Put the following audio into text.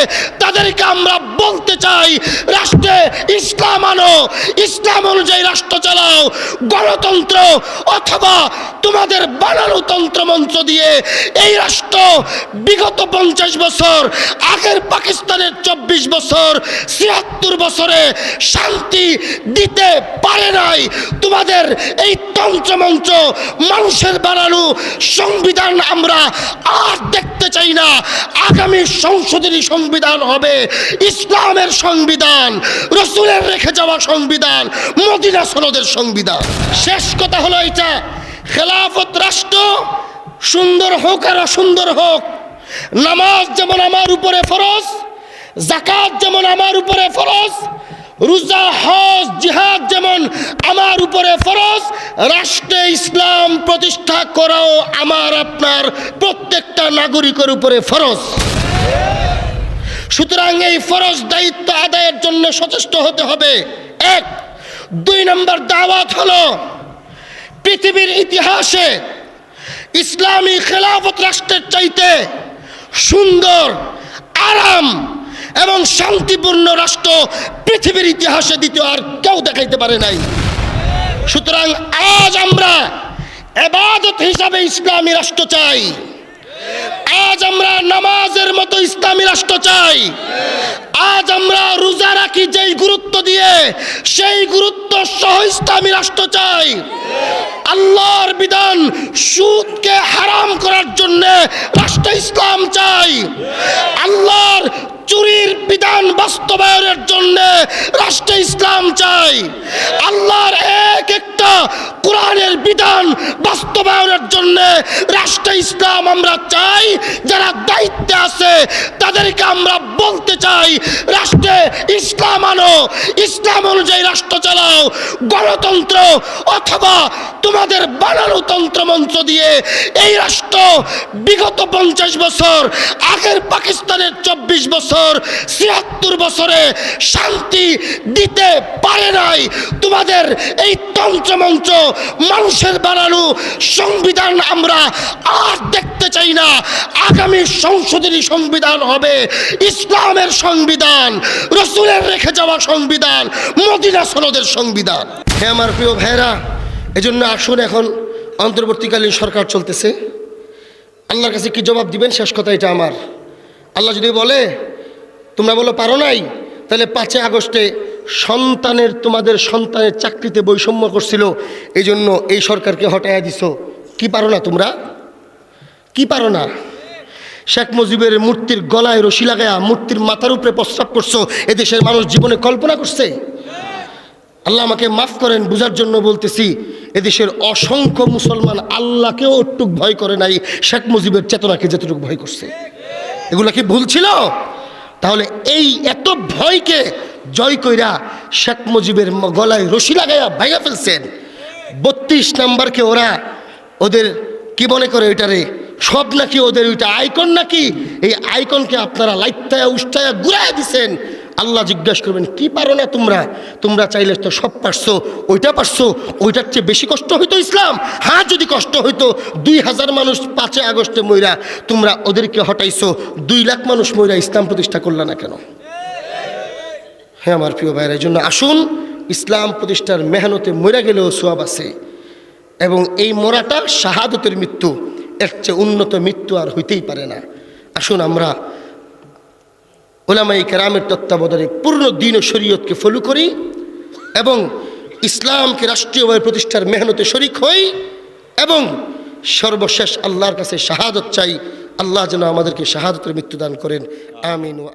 ¡Gracias! তাদেরকে আমরা বলতে চাই, রাষ্ট্রে ইসলাম আনো, ইসলাম অনুযায়ী রাষ্ট্র চালাও, গণতন্ত্র অথবা তোমাদের বানানো তন্ত্রমন্ত্র দিয়ে এই রাষ্ট্র বিগত পঞ্চাশ বছর, আগের পাকিস্তানের চব্বিশ বছর, ছিয়াত্তর বছরে শান্তি দিতে পারে নাই। তোমাদের এই তন্ত্রমন্ত্র মানুষের বানানো সংবিধান আমরা আর দেখতে চাই না। আগামী সংশোধনী সংবিধান হবে ইসলামের সংবিধান, রসুলের রেখে যাওয়া সংবিধান, মদিনা সনদের সংবিধান। শেষ কথা হলো এটা, খেলাফত রাষ্ট্র সুন্দর হোক আর অসুন্দর হোক, নামাজ যেমন আমার উপরে ফরজ জাকাত যেমন আমার উপরে ফরজ, রোজা, হজ, জিহাদ যেমন আমার উপরে ফরজ, রাষ্ট্রে ইসলাম প্রতিষ্ঠা করাও আমার, আপনার প্রত্যেকটা নাগরিকের উপরে ফরজ। সুতরাং এই ফরজ দায়িত্ব আদায়ের জন্য সচেষ্ট হতে হবে। এক, দুই নম্বর দাওয়াত হলো পৃথিবীর ইতিহাসে ইসলামী খেলাফত রাষ্ট্রের চাইতে সুন্দর, আরাম এবং শান্তিপূর্ণ রাষ্ট্র পৃথিবীর ইতিহাসে দ্বিতীয় আর কেউ দেখাইতে পারে নাই। সুতরাং আজ আমরা এবাদত হিসাবে ইসলামী রাষ্ট্র চাই। আজ আমরা নামাজের মতো ইসলামী রাষ্ট্র চাই। আজ আমরা রোজা রাখি যেই গুরুত্ব দিয়ে, সেই গুরুত্ব সহ ইসলামী রাষ্ট্র চাই। আল্লাহর বিধান সুদকে হারাম করার জন্য রাষ্ট্র ইসলাম চাই। আল্লাহর চুরির বিধান বাস্তবায়নের জন্য রাষ্ট্র ইসলাম চাই। আল্লাহর কোরআনের বিধান বাস্তবায়নের জন্য রাষ্ট্র ইসলাম আমরা চাই যারা দায়িত্বে আছে তাদেরকে আমরা বলতে চাই, রাষ্ট্রে ইসলাম আনো, ইসলাম অনুযায়ী রাষ্ট্র চালাও, গণতন্ত্র অথবা তোমাদের বানানো তন্ত্রমন্ত্র দিয়ে এই রাষ্ট্র বিগত পঞ্চাশ বছর, আগের পাকিস্তানের চব্বিশ বছর, ছিয়াত্তর বছরে শান্তি দিতে পারে নাই। তোমাদের এই তন্ত্রমন্ত্র মানুষের বানানো সংবিধান আমরা আর দেখতে চাই না। আগামী সংশোধনী সংবিধান হবে ইসলামের সংবিধান, রসুলের রেখে যাওয়া সংবিধান, মদিনা সনদের সংবিধান। হে আমার প্রিয় ভাইরা এজন্য আসুন এখন অন্তর্বর্তীকালীন সরকার চলতেছে। আল্লাহর কাছে কি জবাব দিবেন? শেষ কথা এটা আমার। আল্লাহ যদি বলে, তোমরা বলো, পারো নাই? তাহলে পাঁচই আগস্টে সন্তানের, তোমাদের সন্তানের চাকরিতে বৈষম্য করছিল এই জন্য এই সরকারকে হটাইয়া দিছো। কি পারো না তোমরা? কি পারো না? শেখ মুজিবের মূর্তির গলায় রশি লাগায়া মূর্তির মাথার উপরে প্রস্রাব করছ, এদেশের মানুষ জীবনে কল্পনা করছে? আল্লাহ আমাকে মাফ করেন, বুঝার জন্য বলতেছি, এদেশের অসংখ্য মুসলমান আল্লাহকেও একটুক ভয় করে নাই, শেখ মুজিবের চেতনাকে যতটুকু ভয় করছে। এগুলা কি ভুল ছিল? তাহলে এই এত ভয়কে জয় কইরা শেখ মুজিবের গলায় রশি লাগাইয়া ভাইয়া ফেলছেন। বত্রিশ নাম্বারকে ওরা ওদের কি মনে করে ওইটারে? সব নাকি ওদের ওইটা আইকন নাকি? এই আইকনকে আপনারা লাইটায়া উষ্টায়া ঘুরাইয়া দিছেন। আল্লাহ জিজ্ঞাসা করবেন, কি পারো না তোমরা? তোমরা চাইলে তো সব পারছ, ওইটা পারছ, ওইটার চেয়ে বেশি কষ্ট হইতো ইসলাম? হ্যাঁ যদি কষ্ট হইতো, দুই হাজার মানুষ পাঁচে আগস্টে মইরা তোমরা ওদেরকে হটাইছো, দুই লাখ মানুষ মইরা ইসলাম প্রতিষ্ঠা করলা না কেন? হ্যাঁ আমার প্রিয় ভাইয়ের এই জন্য আসুন, ইসলাম প্রতিষ্ঠার মেহনতে মরে গেলেও সোয়াব আছে। এবং এই মরাটা শাহাদতের মৃত্যু। এর চেয়ে উন্নত মৃত্যু আর হইতেই পারে না। আসুন আমরা ওলামাই কেরামের তত্ত্বাবধানে পূর্ণ দিন ও শরীয়তকে ফলো করি এবং ইসলামকে রাষ্ট্রীয়ভাবে প্রতিষ্ঠার মেহনতে শরিক হই এবং সর্বশেষ আল্লাহর কাছে শাহাদত চাই। আল্লাহ যেন আমাদেরকে শাহাদতের মৃত্যুদান করেন। আমিন ও